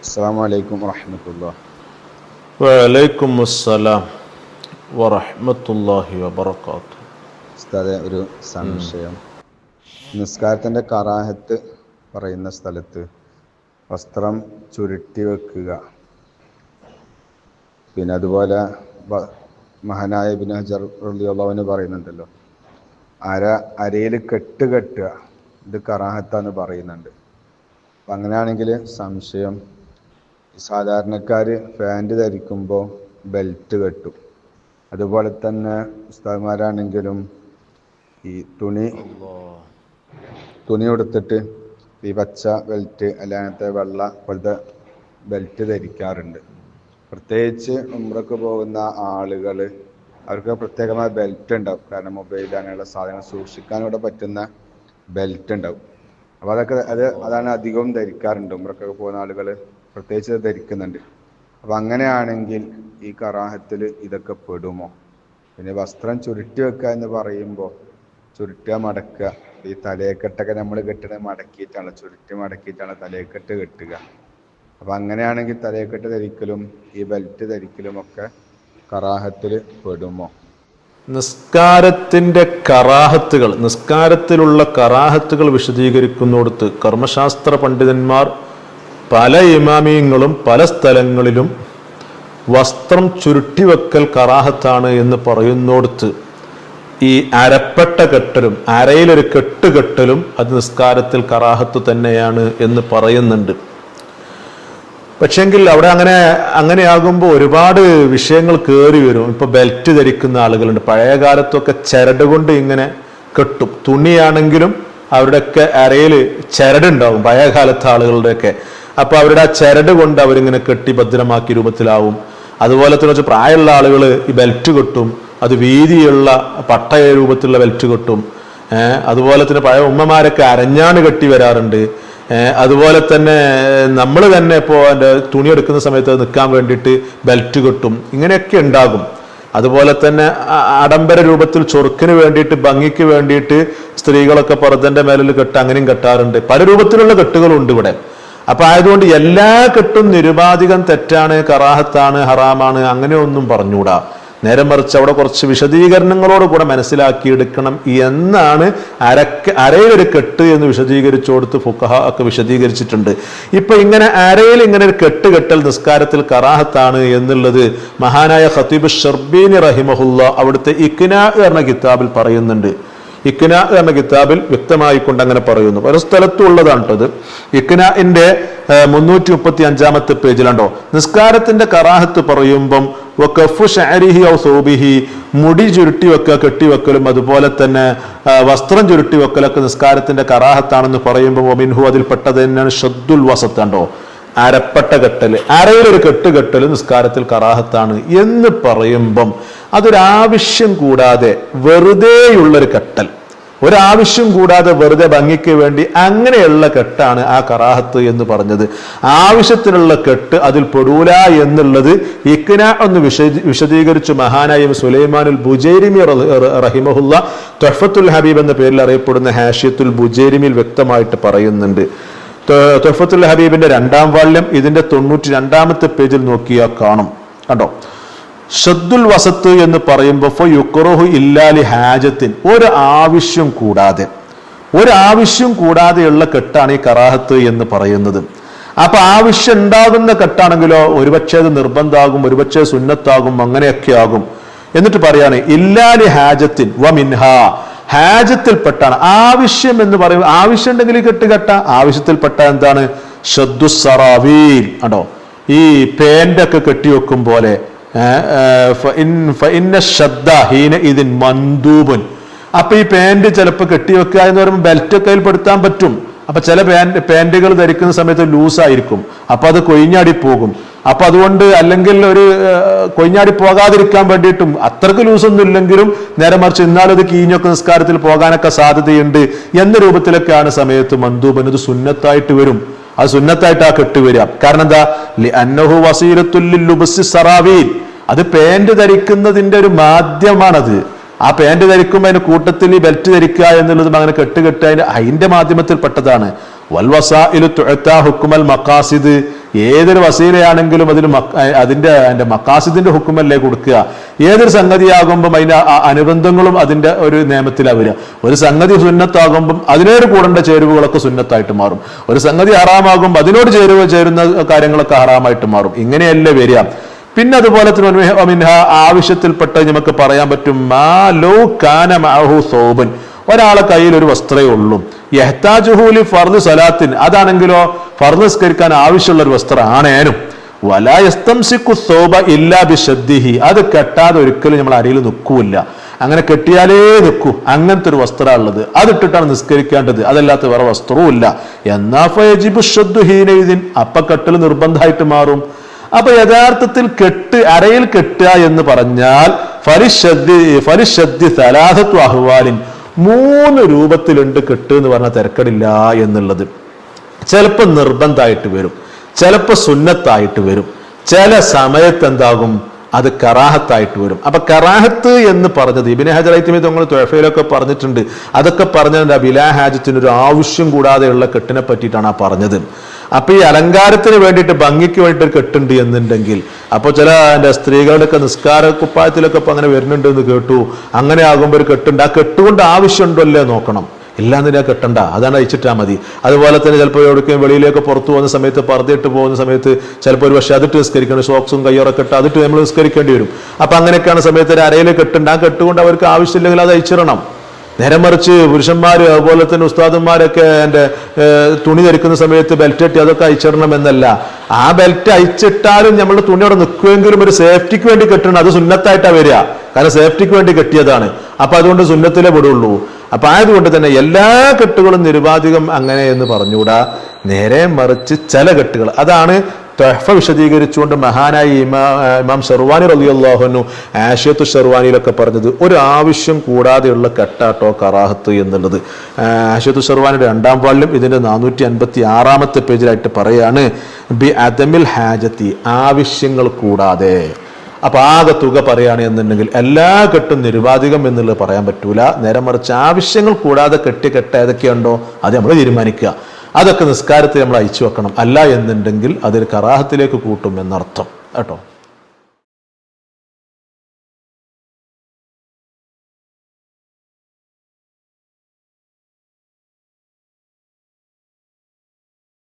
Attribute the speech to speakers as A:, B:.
A: അസ്സലാം വറഹ്മത്തുള്ളാഹി വബറകാത്തു.
B: ഉസ്താദെ ഒരു സംശയം. നിസ്കാരത്തിന്റെ കറാഹത്ത് പറയുന്ന സ്ഥലത്ത് വസ്ത്രം ചുരുട്ടി വെക്കുക. പിന്നെ അതുപോലെ മഹനായ ബിൻ ഹജർ റളിയല്ലാഹുവിന് പറയുന്നുണ്ടല്ലോ അര അരയിൽ കെട്ട് കെട്ടുക. ഇത് കറാഹത്താന്ന് പറയുന്നുണ്ട്. അപ്പം അങ്ങനെയാണെങ്കിൽ സംശയം സാധാരണക്കാർ പാന്റ് ധരിക്കുമ്പോൾ ബെൽറ്റ് കെട്ടും. അതുപോലെ തന്നെ ഉസ്താദ്മാരാണെങ്കിലും ഈ തുണി തുണി കൊടുത്തിട്ട് ഈ പച്ച ബെൽറ്റ് അല്ലാത്ത വെള്ള പോലത്തെ ബെൽറ്റ് ധരിക്കാറുണ്ട്. പ്രത്യേകിച്ച് ഉമ്രക്ക് പോകുന്ന ആളുകൾ അവർക്ക് പ്രത്യേകമായ ബെൽറ്റ് ഉണ്ടാവും. കാരണം മൊബൈൽ അങ്ങനെയുള്ള സാധനങ്ങൾ സൂക്ഷിക്കാൻ ഇവിടെ പറ്റുന്ന ബെൽറ്റ് ഉണ്ടാവും. അപ്പോൾ അതൊക്കെ അത് അതാണ് അധികവും ധരിക്കാറുണ്ട് ഉമ്രക്കൊക്കെ പോകുന്ന ആളുകൾ പ്രത്യേകിച്ച് ധരിക്കുന്നുണ്ട്. അപ്പം അങ്ങനെയാണെങ്കിൽ ഈ കറാഹത്തിൽ ഇതൊക്കെ പെടുമോ? പിന്നെ വസ്ത്രം ചുരുട്ടി വെക്കുക എന്ന് പറയുമ്പോൾ ചുരുട്ടുക മടക്കുക. ഈ തലയെക്കെട്ടൊക്കെ നമ്മൾ കെട്ടുന്നത് മടക്കിയിട്ടാണ് ചുരുട്ടി മടക്കിയിട്ടാണ് തലയെക്കെട്ട് കെട്ടുക. അപ്പം അങ്ങനെയാണെങ്കിൽ തലയെക്കെട്ട് ധരിക്കലും ഈ ബെൽറ്റ് ധരിക്കലും ഒക്കെ കറാഹത്തിൽ പെടുമോ?
A: നിസ്കാരത്തിന്റെ കറാഹത്തുകൾ നിസ്കാരത്തിലുള്ള കറാഹത്തുകൾ വിശദീകരിക്കുന്നിടത്ത് കർമ്മശാസ്ത്ര പണ്ഡിതന്മാർ പല ഇമാമിയങ്ങളും പല സ്ഥലങ്ങളിലും വസ്ത്രം ചുരുട്ടിവെക്കൽ കറാഹത്താണ് എന്ന് പറയുന്നോടത്ത് ഈ അരപ്പെട്ട കെട്ടലും അരയിലൊരു കെട്ട് കെട്ടലും അത് നിസ്കാരത്തിൽ കറാഹത്ത് തന്നെയാണ് എന്ന് പറയുന്നുണ്ട്. പക്ഷെങ്കിൽ അവിടെ അങ്ങനെ അങ്ങനെയാകുമ്പോൾ ഒരുപാട് വിഷയങ്ങൾ കയറി വരും. ഇപ്പൊ ബെൽറ്റ് ധരിക്കുന്ന ആളുകളുണ്ട്. പഴയ കാലത്തൊക്കെ ചരട് കൊണ്ട് ഇങ്ങനെ കെട്ടും. തുണിയാണെങ്കിലും അവരുടെയൊക്കെ അരയിൽ ചരടുണ്ടാവും പഴയ കാലത്തെ ആളുകളുടെയൊക്കെ. അപ്പൊ അവരുടെ ആ ചരട് കൊണ്ട് അവരിങ്ങനെ കെട്ടി ഭദ്രമാക്കിയ രൂപത്തിലാവും. അതുപോലെ തന്നെ വെച്ചാൽ പ്രായമുള്ള ആളുകൾ ഈ ബെൽറ്റ് കെട്ടും അത് വീതിയുള്ള പട്ടയ രൂപത്തിലുള്ള ബെൽറ്റ് കെട്ടും. അതുപോലെ തന്നെ പഴയ ഉമ്മമാരൊക്കെ അരഞ്ഞാണ് കെട്ടി വരാറുണ്ട്. അതുപോലെ തന്നെ നമ്മൾ തന്നെ ഇപ്പോൾ എന്റെ തുണി എടുക്കുന്ന സമയത്ത് നിൽക്കാൻ വേണ്ടിയിട്ട് ബെൽറ്റ് കെട്ടും. ഇങ്ങനെയൊക്കെ ഉണ്ടാകും. അതുപോലെ തന്നെ ആഡംബര രൂപത്തിൽ ചൊറുക്കിന് വേണ്ടിയിട്ട് ഭംഗിക്ക് വേണ്ടിയിട്ട് സ്ത്രീകളൊക്കെ പുറത്തിന്റെ മേലിൽ കെട്ട് അങ്ങനെയും കെട്ടാറുണ്ട്. പല രൂപത്തിലുള്ള കെട്ടുകളുണ്ട് ഇവിടെ. അപ്പൊ ആയതുകൊണ്ട് എല്ലാ കെട്ടും നിരുപാധികം തെറ്റാണ് കറാഹത്താണ് ഹറാമാണ് അങ്ങനെ ഒന്നും പറഞ്ഞുകൂടാ. നേരം മറിച്ച് അവിടെ കുറച്ച് വിശദീകരണങ്ങളോട് കൂടെ മനസ്സിലാക്കിയെടുക്കണം എന്നാണ് അരക്ക് അരയിലൊരു കെട്ട് എന്ന് വിശദീകരിച്ചു കൊടുത്ത് ഫുക്കഹ ഒക്കെ വിശദീകരിച്ചിട്ടുണ്ട്. ഇപ്പൊ ഇങ്ങനെ അരയിൽ ഇങ്ങനെ ഒരു കെട്ട് കെട്ടൽ നിസ്കാരത്തിൽ കറാഹത്താണ് എന്നുള്ളത് മഹാനായ ഖത്തീബ് ഷർബീനി റഹിമഹുല്ല അവിടുത്തെ ഇക്ന എന്ന കിതാബിൽ പറയുന്നുണ്ട്. ഇക്ന എന്ന കിതാബിൽ വ്യക്തമായിക്കൊണ്ട് അങ്ങനെ പറയുന്നു. ഒരു സ്ഥലത്തും ഉള്ളതാണ് കേട്ടോ ഇത്. ഇക്നാന്റെ മുന്നൂറ്റി മുപ്പത്തി അഞ്ചാമത്തെ പേജിലുണ്ടോ? നിസ്കാരത്തിന്റെ കറാഹത്ത് പറയുമ്പം വക്കഫു ഷാരിഹി ഔ സൗബിഹി മുടി ചുരുട്ടി വെക്കുക കെട്ടിവെക്കലും അതുപോലെ തന്നെ വസ്ത്രം ചുരുട്ടി വെക്കലൊക്കെ നിസ്കാരത്തിന്റെ കറാഹത്താണെന്ന് പറയുമ്പോൾ ഒമിൻഹു അതിൽപ്പെട്ടത് തന്നെയാണ് ഷദ്ദുൽ വസത്ത് കണ്ടോ? അരപ്പട്ട കെട്ടൽ. അരയിലൊരു കെട്ട് കെട്ടൽ നിസ്കാരത്തിൽ കറാഹത്താണ് എന്ന് പറയുമ്പം അതൊരാവശ്യം കൂടാതെ വെറുതെയുള്ളൊരു കെട്ടൽ. ഒരാവശ്യം കൂടാതെ വെറുതെ ഭംഗിക്ക് വേണ്ടി അങ്ങനെയുള്ള കെട്ടാണ് ആ കറാഹത്ത് എന്ന് പറഞ്ഞത്. ആവശ്യത്തിനുള്ള കെട്ട് അതിൽ പെടൂല എന്നുള്ളത് ഇക്കിന ഒന്ന് വിശദീ വിശദീകരിച്ചു മഹാനായ സുലൈമാനുൽ ബുജേരിമി റഹിമഹുല്ല തൊഫത്തുൽ ഹബീബ് എന്ന പേരിൽ അറിയപ്പെടുന്ന ഹാഷിയത്തുൽ ബുജേരിമിൽ വ്യക്തമായിട്ട് പറയുന്നുണ്ട്. തൊഫത്തുൽ ഹബീബിന്റെ രണ്ടാം വാള്യം ഇതിന്റെ തൊണ്ണൂറ്റി രണ്ടാമത്തെ പേജിൽ നോക്കിയാൽ കാണും. കണ്ടോ? ഷദ്ദുൽ വസത്ത് എന്ന് പറയുമ്പോൾ ഫോ യുക്റഹു ഇല്ലാലി ഹാജത്തിൻ ഒരു ആവശ്യം കൂടാതെ. ഒരു ആവശ്യം കൂടാതെയുള്ള കെട്ടാണ് ഈ കറാഹത്ത് എന്ന് പറയുന്നത്. അപ്പൊ ആവശ്യം ഉണ്ടാകുന്ന കെട്ടാണെങ്കിലോ ഒരുപക്ഷെ അത് നിർബന്ധാകും ഒരുപക്ഷെ സുന്നത്താകും അങ്ങനെയൊക്കെ ആകും. എന്നിട്ട് പറയാണ് ഇല്ലാലി ഹാജത്തിൻ വ മിൻഹ ഹാജത്തിൽപ്പെട്ടാണ്. ആവശ്യം എന്ന് പറയും ആവശ്യം ഉണ്ടെങ്കിൽ കെട്ട് കെട്ട. ആവശ്യത്തിൽപ്പെട്ട എന്താണ്? ഷദ്ദുസറാവീൽ ആണോ ഈ പേന്റൊക്കെ കെട്ടിവെക്കും പോലെ ഏ, ഏ, ഫഇൻ- ഫഇന്ന ശദ്ദ ഹീന ഇതിൻ മന്ദൂബൻ. അപ്പൊ ഈ പാന്റ് ചിലപ്പോൾ കെട്ടിവെക്കുക എന്ന് പറയുമ്പോൾ ബെൽറ്റ് ഒക്കെ പെടുത്താൻ പറ്റും. അപ്പൊ ചില പാന്റ് പാന്റുകൾ ധരിക്കുന്ന സമയത്ത് ലൂസ് ആയിരിക്കും അപ്പൊ അത് കൊയിഞ്ഞാടി പോകും. അപ്പൊ അതുകൊണ്ട് അല്ലെങ്കിൽ ഒരു കൊയിഞ്ഞാടി പോകാതിരിക്കാൻ വേണ്ടിയിട്ടും അത്രയ്ക്ക് ലൂസ് ഒന്നും ഇല്ലെങ്കിലും നേരെ മറിച്ച് ഇന്നാലും അത് കീഞ്ഞൊക്കെ നിസ്കാരത്തിൽ പോകാനൊക്കെ സാധ്യതയുണ്ട് എന്ന രൂപത്തിലൊക്കെയാണ് സമയത്ത് മന്ദൂബൻ. ഇത് സുന്നത്തായിട്ട് വരും. അത് സുന്നത്തായിട്ട് ആ കെട്ട് വരിക. കാരണം എന്താ? അന്നഹു അത് പാന്റ് ധരിക്കുന്നതിന്റെ ഒരു മാധ്യമമാണത് ആ പാന്റ് ധരിക്കുമ്പോൾ അതിന്റെ കൂട്ടത്തിൽ ഈ ബെൽറ്റ് ധരിക്കുക എന്നുള്ളതും അങ്ങനെ കെട്ട് കെട്ട് അതിന്റെ മാധ്യമത്തിൽ പെട്ടതാണ് വൽവസാഇലു തുഅത്താ ഹുക്കുമൽ മഖാസിദ്. ഏതൊരു വസീലയാണെങ്കിലും അതിന് അതിന്റെ അതിന്റെ മക്കാസിദിന്റെ ഹുക്കുമല്ലേ കൊടുക്കുക. ഏതൊരു സംഗതിയാകുമ്പം അതിന്റെ അനുബന്ധങ്ങളും അതിന്റെ ഒരു നിയമത്തിലാണ് വരിക. ഒരു സംഗതി സുന്നത്താകുമ്പം അതിനോട് കൂടേണ്ട ചേരുവകളൊക്കെ സുന്നത്തായിട്ട് മാറും. ഒരു സംഗതി ഹറാമാകുമ്പോൾ അതിനോട് ചേരുവ ചേരുന്ന കാര്യങ്ങളൊക്കെ ഹറാമായിട്ട് മാറും. ഇങ്ങനെയല്ലേ വരിക. പിന്നെ അതുപോലെ തന്നെ ആവശ്യത്തിൽപ്പെട്ട നമുക്ക് പറയാൻ പറ്റും മാ ലോ കാന മാഹു സോബൻ. ഒരാളെ കയ്യിൽ ഒരു വസ്ത്രമേ ഉള്ളൂ. യഹ്താജുഹൂലി ഫർദ് സലാത്തിൻ. അതാണെങ്കിലോ ഫർദ് നിസ്കരിക്കാൻ ആവശ്യമുള്ള ഒരു വസ്ത്രമാണേനും വലായസ്തംസിക്കു സോബ ഇല്ലാ ബിശദ്ദിഹി. അത് കെട്ടാതെ ഒരിക്കലും നമ്മൾ അരിയിൽ നിൽക്കൂല്ല. അങ്ങനെ കെട്ടിയാലേ നിൽക്കൂ. അങ്ങനത്തെ ഒരു വസ്ത്രമാണ് ഉള്ളത്. അതിട്ടിട്ടാണ് നിസ്കരിക്കേണ്ടത്. അതല്ലാത്ത വേറെ വസ്ത്രവും ഇല്ല. എന്നാ ഫയജിബു ഷദ്ദു ഹീനൈദിൻ അപ്പ കെട്ടൽ നിർബന്ധമായിട്ട് മാറും. അപ്പൊ യഥാർത്ഥത്തിൽ കെട്ട് അരയിൽ കെട്ടുക എന്ന് പറഞ്ഞാൽ ഫലിശദ്ദി ഫലിശദ്ദി സലാഹത്വ അഹ്വാലിൻ. മൂന്ന് രൂപത്തിലുണ്ട് കെട്ട് എന്ന് പറഞ്ഞാൽ തിരക്കടില്ല എന്നുള്ളത്. ചിലപ്പോൾ നിർബന്ധമായിട്ട് വരും. ചിലപ്പോൾ സുന്നത്തായിട്ട് വരും. ചില സമയത്ത് എന്താകും? അത് കറാഹത്തായിട്ട് വരും. അപ്പൊ കറാഹത്ത് എന്ന് പറഞ്ഞത് ഇബിനെ ഹജറൈത്തിമി തങ്ങൾ തൊഴഫയിലൊക്കെ പറഞ്ഞിട്ടുണ്ട്. അതൊക്കെ പറഞ്ഞ ബിലാ ഹാജത്തിന് ഒരു ആവശ്യം കൂടാതെയുള്ള കെട്ടിനെ പറ്റിയിട്ടാണ് ആ പറഞ്ഞത്. അപ്പൊ ഈ അലങ്കാരത്തിന് വേണ്ടിയിട്ട് ഭംഗിക്ക് വേണ്ടിയിട്ട് കെട്ടുണ്ട് എന്നുണ്ടെങ്കിൽ അപ്പോൾ ചില സ്ത്രീകളുടെ ഒക്കെ നിസ്കാര കുപ്പായത്തിലൊക്കെ ഇപ്പൊ അങ്ങനെ വരുന്നുണ്ട് എന്ന് കേട്ടു അങ്ങനെ ആകുമ്പോൾ ഒരു കെട്ടുണ്ട്. ആ കെട്ടുകൊണ്ട് ആവശ്യമുണ്ടോ അല്ലേ നോക്കണം. തന്നെ കെട്ടണ്ട അതാണ് അയച്ചിട്ടാൽ മതി. അതുപോലെ തന്നെ ചിലപ്പോൾ എവിടേക്കും വെളിയിലേക്ക് പുറത്തു പോകുന്ന സമയത്ത് പറഞ്ഞിട്ട് പോകുന്ന സമയത്ത് ചിലപ്പോൾ ഒരു പക്ഷേ അതിട്ട് നിസ്കരിക്കണം ഷോക്സും കയ്യോറൊക്കെ ഇട്ട് അതിട്ട് നമ്മൾ നിസ്കരിക്കേണ്ടി വരും. അപ്പൊ അങ്ങനെയൊക്കെയാണ് സമയത്ത് ഒരു അരയിൽ കെട്ടുണ്ട്. ആ കെട്ടുകൊണ്ട് അവർക്ക് ആവശ്യമില്ലെങ്കിൽ അത് അയച്ചിടണം നേരെ മറിച്ച് പുരുഷന്മാർ അതുപോലെ തന്നെ ഉസ്താദന്മാരൊക്കെ എന്റെ തുണി ധരിക്കുന്ന സമയത്ത് ബെൽറ്റ് കെട്ടി അതൊക്കെ അയച്ചിടണം എന്നല്ല. ആ ബെൽറ്റ് അയച്ചിട്ടാലും നമ്മൾ തുണി അവിടെ നിൽക്കുമെങ്കിലും ഒരു സേഫ്റ്റിക്ക് വേണ്ടി കെട്ടണം. അത് സുന്നത്തായിട്ടാണ് വരിക. കാരണം സേഫ്റ്റിക്ക് വേണ്ടി കെട്ടിയതാണ്. അപ്പൊ അതുകൊണ്ട് സുന്നത്തിലേ പെടുള്ളൂ. അപ്പൊ ആയതുകൊണ്ട് തന്നെ എല്ലാ കെട്ടുകളും നിരുപാധികം അങ്ങനെ എന്ന് പറഞ്ഞുകൂടാ. നേരെ മറിച്ച് ചില കെട്ടുകൾ. അതാണ് തൊഹഫ വിശദീകരിച്ചുകൊണ്ട് മഹാനായി ഇമാ ഇമാം ഷെർവാനി റലിയല്ലാഹുനു ആഷത്ത് ഷെർവാനിയിലൊക്കെ പറഞ്ഞത് ഒരു ആവശ്യം കൂടാതെയുള്ള കെട്ടാട്ടോ കറാഹത്ത് എന്നുള്ളത്. ആഷിയത്തു ഷെർവാനിയുടെ രണ്ടാം പാളിലും ഇതിന്റെ നാനൂറ്റി അൻപത്തി ആറാമത്തെ പേജിലായിട്ട് പറയാണ് ബി അദമിൽ ഹാജത്തി ആവശ്യങ്ങൾ കൂടാതെ. അപ്പോൾ ആകെ തുക പറയുകയാണ് എന്നുണ്ടെങ്കിൽ എല്ലാ കെട്ടും നിരുപാധികം എന്നുള്ളത് പറയാൻ പറ്റൂല. നേരെ മറിച്ച് ആവശ്യങ്ങൾ കൂടാതെ കെട്ടി കെട്ട ഏതൊക്കെയുണ്ടോ അത് നമ്മൾ തീരുമാനിക്കുക. അതൊക്കെ നിസ്കാരത്തെ നമ്മൾ അയച്ചു വെക്കണം. അല്ല എന്നുണ്ടെങ്കിൽ അതൊരു കറാഹത്തിലേക്ക് കൂട്ടും എന്നർത്ഥം. കേട്ടോ?